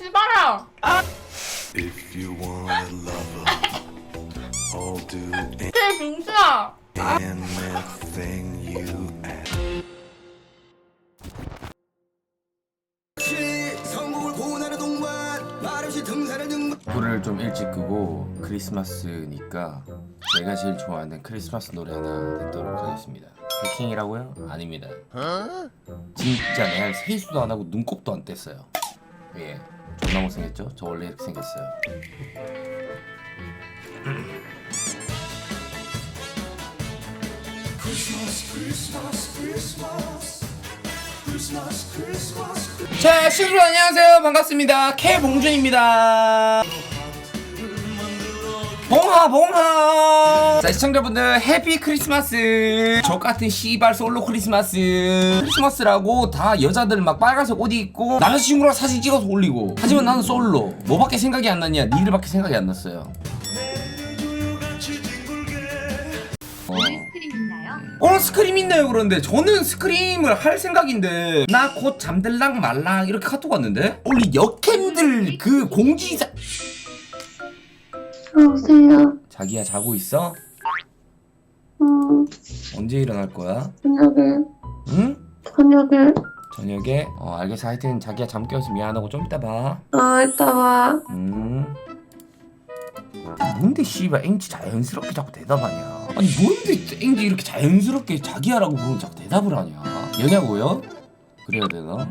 씨발아! If you want a lover, I'll do 개 병수야! anything you ask. 성공을 고난의 동반 말없이 등산을 등 불을 좀 일찍 끄고 크리스마스니까 제가 제일 좋아하는 크리스마스 노래 하나 듣도록 하겠습니다. 해킹이라고요? 아닙니다. 진짜 내가 세수도 안 하고 눈곱도 안 뗐어요. 예, 존나 못생겼죠? 저 원래 이렇게 생겼어요. 자, 시청자 안녕하세요. 반갑습니다. K봉준입니다. 봉하 봉하 자 시청자분들 해피 크리스마스! 저 같은 씨발 솔로 크리스마스! 크리스마스라고 다 여자들 막 빨간색 옷 입고 남자친구랑 사진 찍어서 올리고. 하지만 나는 솔로. 뭐밖에 생각이 안 났냐? 니들밖에 생각이 안 났어요. 어. 오늘 스크림 있나요? 그런데? 저는 스크림을 할 생각인데. 나 곧 잠들랑 말랑 이렇게 카톡 왔는데? 우리 역캠들 그 공지사 여보세요. 자기야 자고 있어? 음, 언제 일어날 거야? 저녁에, 응? 저녁에. 저녁에? 어 알겠어 하여튼 자기야 잠 깨워서 미안하고 좀 이따 봐 아, 이따 봐. 음. 뭔데 씨발 앵지 자연스럽게 자꾸 대답하냐 아니 뭔데 앵지 이렇게 자연스럽게 자기야라고 부르면 자꾸 대답을 하냐 여냐고요? 그래야 되나?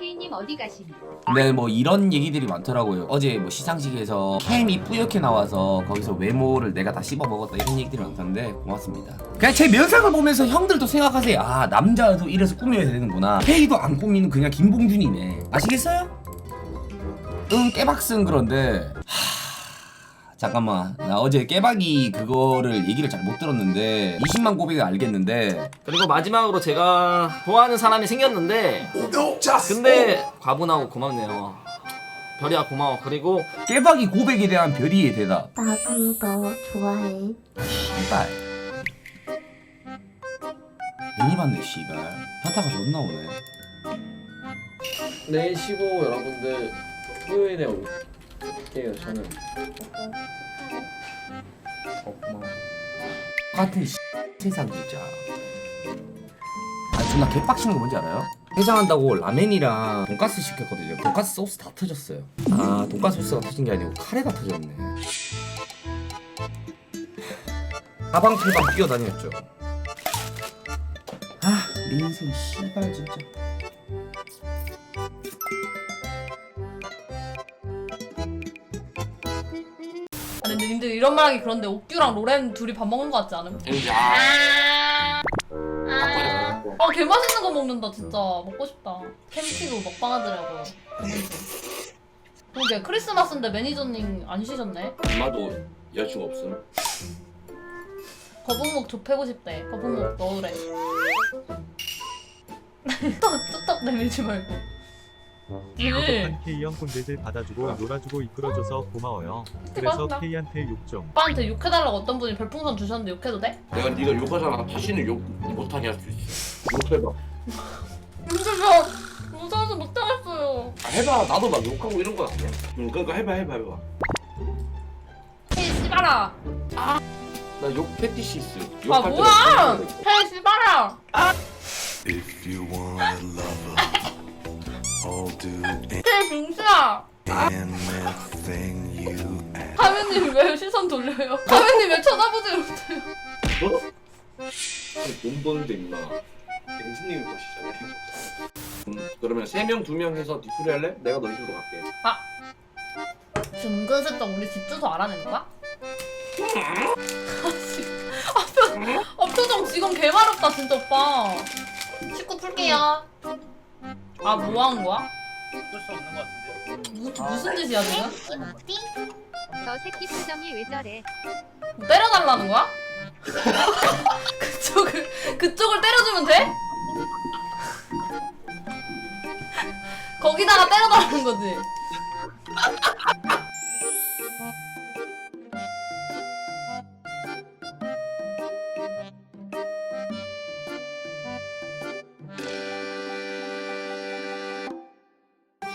K님 어디 가심? 근데 뭐 이런 얘기들이 많더라고요. 어제 뭐 시상식에서 캠이 뿌옇게 나와서 거기서 외모를 내가 다 씹어 먹었다 이런 얘기들이 많던데 고맙습니다. 그냥 제 면상을 보면서 형들도 생각하세요. 아 남자도 이래서 꾸며야 되는구나. 페이도 안 꾸미는 그냥 김봉준이네. 아시겠어요? 응 깨박슨 그런데 하... 잠깐만. 나 어제 깨박이 그거를 얘기를 잘 못 들었는데 20만 고백을 알겠는데. 그리고 마지막으로 제가 좋아하는 사람이 생겼는데. 근데 과분하고 고맙네요. 별이야 고마워. 그리고 깨박이 고백에 대한 별이의 대답. 나도 너 좋아해. 씨발. 괜히 봤네 씨발. 현타가 존나 오네. 내일 쉬고 여러분들. 토요일에 올게요 저는. 어 고마워 같은 씨, 세상 진짜. 아 존나 개빡치는 거 뭔지 알아요? 해장한다고 라멘이랑 돈가스 시켰거든요. 돈가스 소스 다 터졌어요. 아 돈가스 소스가 터진 게 아니고 카레가 터졌네. 사방팔방 뛰어다녔죠. 아 민생 씨발 진짜 근데 이런 말 하기 그런데 옥규랑 로렌 둘이 밥 먹는 거 같지 않음? 앵지 아, 아, 아, 개 맛있는 거 먹는다 진짜. 먹고 싶다. 캠피로 먹방 하더라고요. 그러게 크리스마스인데 매니저님 안 쉬셨네? 엄마도 여자친구 없음? 거북목 좁히고 싶대. 거북목 넣으래. 뚝뚝 내밀지 말고 일한 K형 꼰대들 받아주고 놀아주고 이끌어줘서 고마워요. 그래서 고맙다. K한테 욕 좀. 오빠한테 욕해달라고 어떤 분이 별풍선 주셨는데 욕해도 돼? 내가 네가 욕하잖아. 다시는 욕 못하게 할 수 있어. 욕해봐. 근데 저 무서워서 못하겠어요. 아, 해봐. 나도 막 욕하고 이런 거 아니야? 응 그러니까 해봐 해봐 해봐. 헤이 씨발아. 나 욕 패티시 있어 아 욕할 뭐야? 때마다 가면님 왜 시선 돌려요? 가면님 왜 쳐다보지 못해요? 너? 돈 버는데 임마 앵지님이 보시잖아요 음, 그러면 3명 2명 해서 뒤풀이 할래? 내가 너희 집으로 갈게 지금 은근슬쩍 우리 집 주소 알아낸 거야? 아, 표, 아 표정 지금 개마렵다 진짜 오빠 식구 풀게요 아뭐 하는 거야? 풀수 없는 거 같은데 무, 무슨 짓이야 지금? 저 새끼 표정이 왜 저래? 뭐 때려달라는 거야? 그쪽을 그쪽을 때려주면 돼? 거기다가 때려달라는 거지